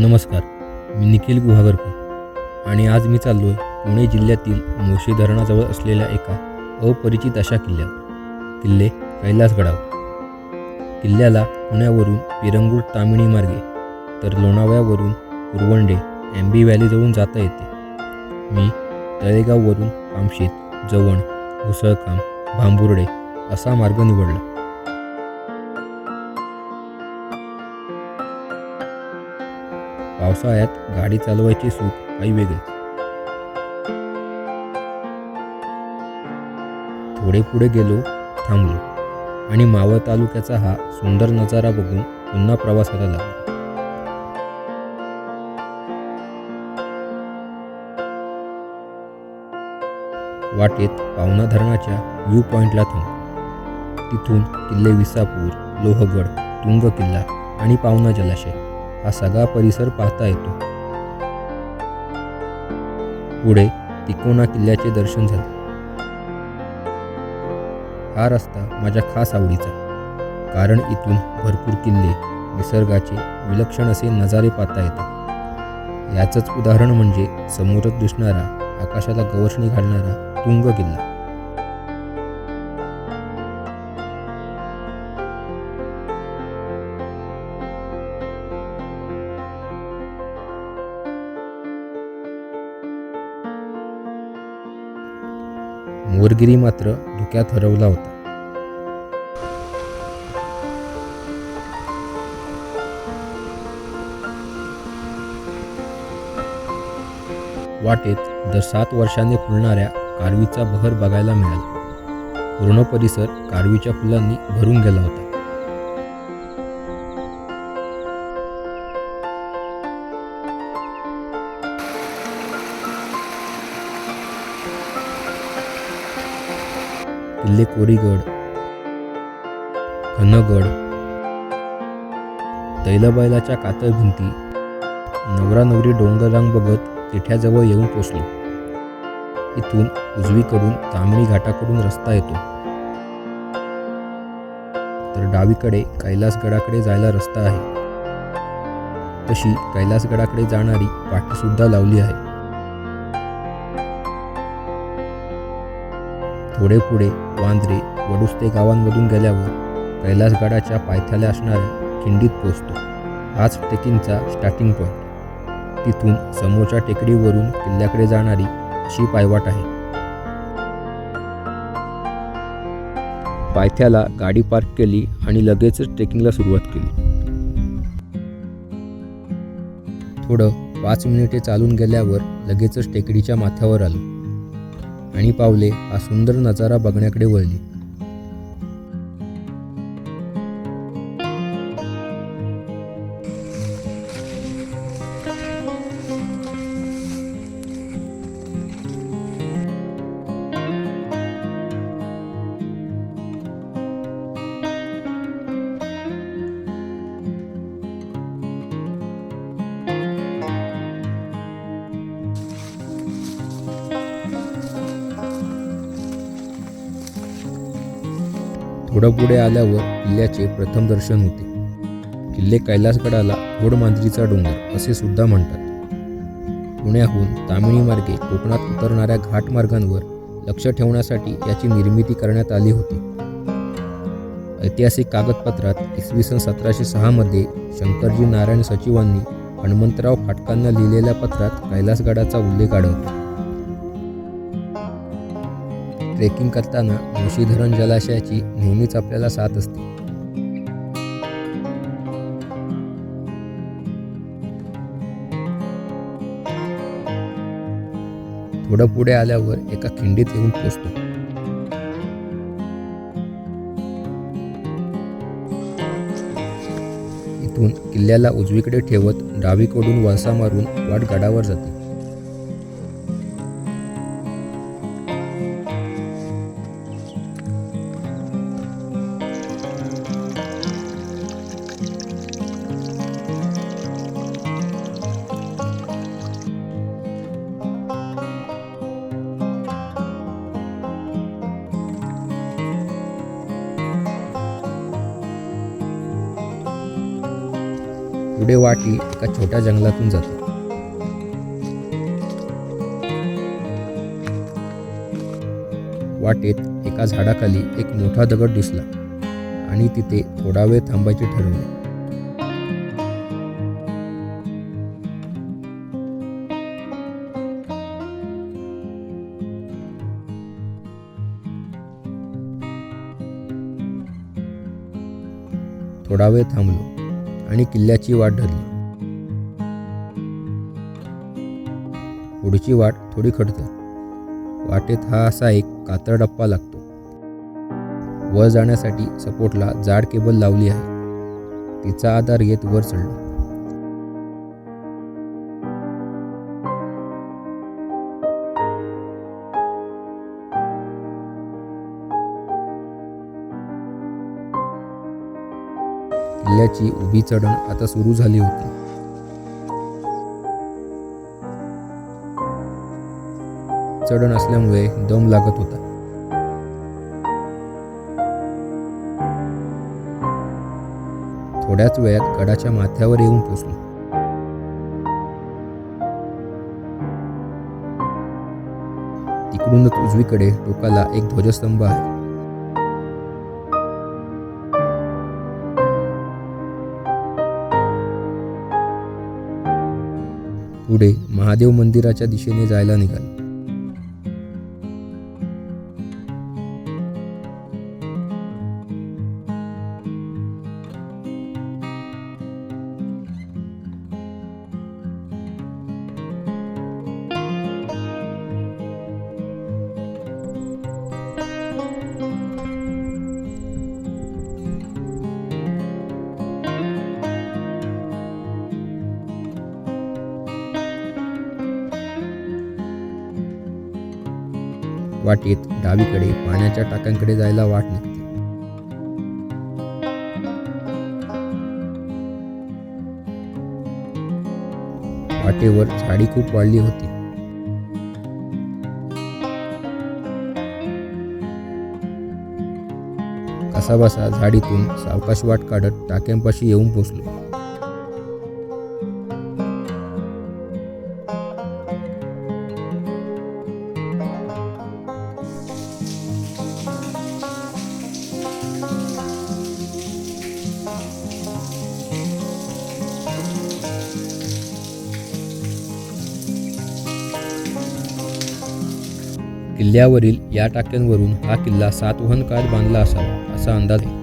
नमस्कार मी निखिल गुहागरकर. आणि आज मी चाललो आहे पुणे जिल्ह्यातील मोशी धरणाजवळ असलेल्या एका अपरिचित अशा किल्ल्यावर किल्ले कैलासगडावर. किल्ल्याला पुण्यावरून पिरंगूर तामिणी मार्गे तर लोणावळ्यावरून कुरवंडे एम्बी व्हॅलीजवळून जाता येते. मी तळेगाववरून कामशेत जवण घुसळकाम भांबुर्डे असा मार्ग निवडला. पावसाळ्यात गाडी चालवायची सुख काही वेगळीच. थोडे पुढे गेलो थांबलो आणि मावळ तालुक्याचा हा सुंदर नजारा बघून पुन्हा प्रवासाला लागलो. वाटेत पावना धरणाच्या व्ह्यू पॉइंटला थांबलो तिथून किल्ले विसापूर लोहगड तुंग किल्ला आणि पावना जलाशय. हा सगळा परिसर पाहता येतो. पुढे तिकोना किल्ल्याचे दर्शन झाले. हा रस्ता माझ्या खास आवडीचा कारण इथून भरपूर किल्ले निसर्गाचे विलक्षण असे नजारे पाहता येतात. याचंच उदाहरण म्हणजे समोरच दिसणारा आकाशाला गवसणी घालणारा तुंग किल्ला. मोरगिरी मात्र धुक्यात हरवला होता. वाटेत दर सात वर्षाने फुलणाऱ्या कारवीचा बहर बघायला मिळाला. पूर्ण परिसर कारवीच्या फुलांनी भरून गेला होता. किल्ले कोरीगड घनगड तैलबैलाच्या कातळ भिंती नवरा नवरी डोंगररांग बघत तिठ्याजवळ येऊन पोचलो. इथून उजवीकडून तामिणी घाटाकडून रस्ता येतो. तर डावीकडे कैलासगडाकडे जायला रस्ता आहे. तशी कैलासगडाकडे जाणारी पाटीसुद्धा लावली आहे. थोडे पुढे वांद्रे वडुस्ते गावांमधून गेल्यावर कैलासगडाच्या पायथ्याला असणाऱ्या खिंडीत पोचतो. हाच ट्रेकिंगचा स्टार्टिंग पॉईंट तिथून समोरच्या टेकडीवरून किल्ल्याकडे जाणारी अशी पायवाट आहे. पायथ्याला गाडी पार्क केली आणि लगेचच ट्रेकिंगला सुरुवात केली. थोडं पाच मिनिटे चालून गेल्यावर लगेचच टेकडीच्या माथ्यावर आलो. आणि पावले हा सुंदर नजारा बघण्याकडे वळली. थोडं पुढे आल्यावर किल्ल्याचे प्रथम दर्शन होते. किल्ले कैलासगडाला घोडमांजरीचा डोंगर असे सुद्धा म्हणतात. पुण्याहून तामिणी मार्गे कोकणात उतरणाऱ्या घाटमार्गांवर लक्ष ठेवण्यासाठी याची निर्मिती करण्यात आली होती. ऐतिहासिक कागदपत्रात इसवी सन सतराशे सहामध्ये शंकरजी नारायण सचिवांनी हनुमंतराव फाटकांना लिहिलेल्या पत्रात कैलासगडाचा उल्लेख आढळतो. ट्रेकिंग करताना मुशीधरण जलाशयाची नेहमीच आपल्याला साथ असते. थोडं पुढे आल्यावर एका खिंडीत येऊन पोचतो. इथून किल्ल्याला उजवीकडे ठेवत डावीकडून वळसा मारून वाट गडावर जाते. पुढे वाटी एका छोट्या जंगलातून जातो. वाटेत एका झाडाखाली एक मोठा दगड दिसला आणि तिथे थोडा वेळ थांबायचे ठरवले. थोडा वेळ थांबलो. आणि किल्ल्याची वाट धरली. पुढची वाट थोडी खडतर वाटेत हा असा एक कातर डप्पा लागतो. वर जाण्यासाठी सपोर्टला जाड केबल लावली आहे. तिचा आधार घेत वर चढलो. किल्ल्याची उभी चढण आता सुरू झाली होती. चढण असल्यामुळे दम लागत होता. थोड्याच वेळात गडाच्या माथ्यावर येऊन पोचलो. तिकडूनच उजवीकडे टोकाला एक ध्वजस्तंभ आहे. पुढे महादेव मंदिराच्या दिशेने जायला निघाले. वाटेत डावीकडे पाण्याच्या टाक्यांकडे जायला वाट निघते. वाटेवर झाडी खूप वाढली होती. कसाबसा झाडीतून सावकाश वाट काढत टाक्यांपाशी येऊन पोचलो. किल्ल्यावरील या टाक्यांवरून हा किल्ला सातवहन काळात बांधला असावा असा अंदाज आहे.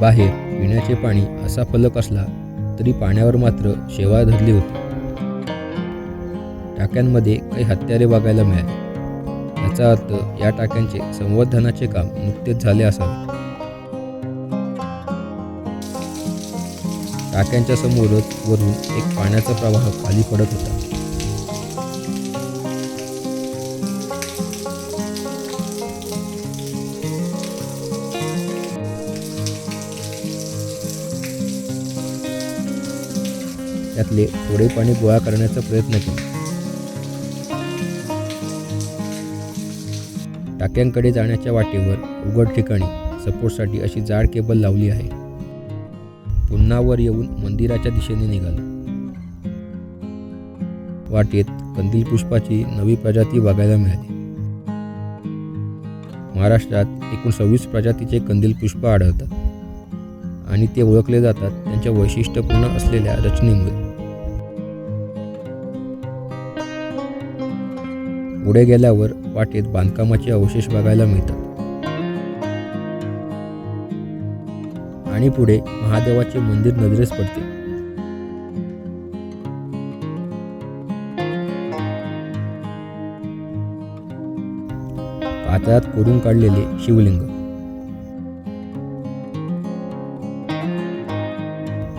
बाहेर पिण्याचे पाणी असा फलक असला तरी पाण्यावर मात्र शेवाळ धरली होती. टाक्यांमध्ये काही हत्यारे बघायला मिळाली. याचा अर्थ या टाक्यांचे संवर्धनाचे काम नुकतेच झाले असावे. टाक्यांच्या समोरच वरून एक पाण्याचा प्रवाह खाली पडत होता. त्यातले थोडे पाणी गोळा करण्याचा प्रयत्न केला. टाक्यांकडे जाण्याच्या वाटेवर उघड ठिकाणी सपोर्टसाठी अशी जाड केबल लावली आहे. पुन्हा वर येऊन मंदिराच्या दिशेने निघालो. वाटेत कंदील पुष्पाची नवी प्रजाती बघायला मिळाली. महाराष्ट्रात एकूण सव्वीस प्रजातीचे कंदील पुष्प आढळतात आणि ते ओळखले जातात त्यांच्या वैशिष्ट्यपूर्ण असलेल्या रचनेमुळे. पुढे गेल्यावर वाटेत बांधकामाचे अवशेष बघायला मिळतात. आणि पुढे महादेवाचे मंदिर नजरेस पडते. पातळात कोरून काढलेले शिवलिंग.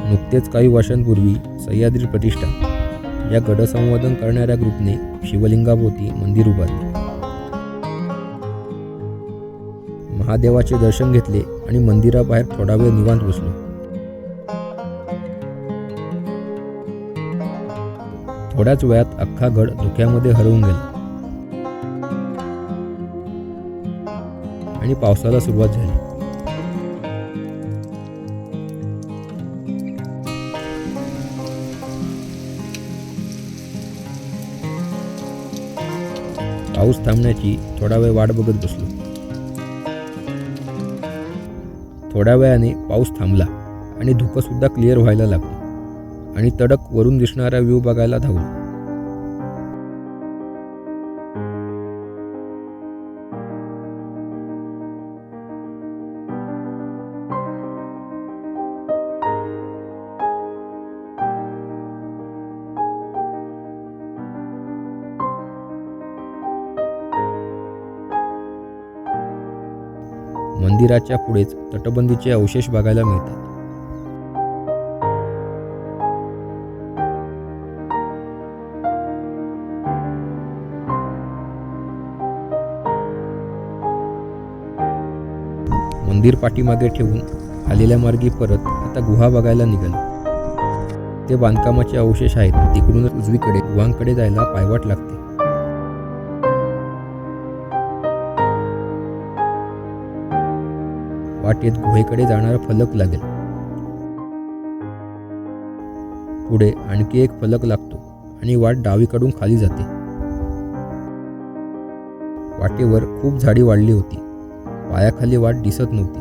नुकतेच काही वर्षांपूर्वी सह्याद्री प्रतिष्ठा. या गडसंवर्धन करणाऱ्या ग्रुपने शिवलिंगाभोवती मंदिर उभारले. महादेवाचे दर्शन घेतले आणि मंदिराबाहेर थोडा वेळ निवांत बसलो. थोड्याच वेळात अख्खा गड धुक्यामध्ये हरवून गेला. आणि पावसाला सुरुवात झाली. पाऊस थांबण्याची थोडा वेळ वाट बघत बसलो. थोड्या वेळाने पाऊस थांबला आणि धुकंसुद्धा क्लिअर व्हायला लागलं. आणि तडक वरून दिसणारा व्ह्यू बघायला धावलो. मंदिराच्या पुढेच तटबंदीचे अवशेष बघायला मिळतात. मंदिर पाठीमागे ठेवून आलेल्या मार्गी परत आता गुहा बघायला निघाल. ते बांधकामाचे अवशेष आहेत. तिकडूनच उजवीकडे गुहांकडे जायला पायवाट लागते. वाटेत गुहेकडे जाणारा फलक लागेल. पुढे आणखी एक फलक लागतो आणि वाट डावीकडून खाली जाते. वाटेवर खूप झाडी वाढली होती. पायाखाली वाट दिसत नव्हती.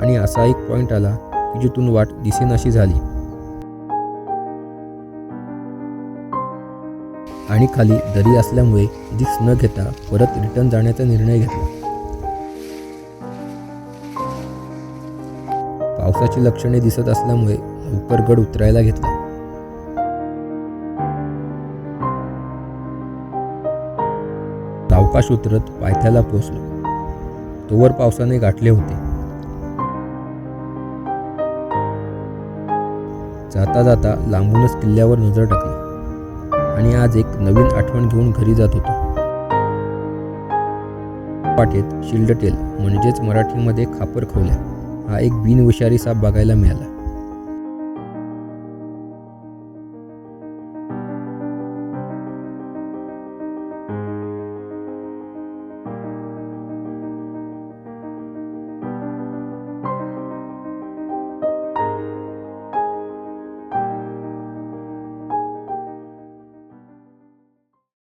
आणि असा एक पॉइंट आला की जिथून वाट दिसेनाशी झाली. आणि खाली दरी असल्यामुळे रिक्स न घेता परत रिटर्न जाण्याचा निर्णय घेतला. पावसाची लक्षणे दिसत असल्यामुळे लवकर गड उतरायला घेतला. सावकाश उतरत पायथ्याला पोहोचलो. तोवर पावसाने गाठले होते. जाता जाता लांबूनच किल्ल्यावर नजर टाकली. आणि आज एक नवीन आठवण घेऊन घरी जात होतो. पाठीत शिल्डटेल म्हणजेच मराठीमध्ये खापर खवल्या हा एक बिनविषारी साप बघायला मिळाला.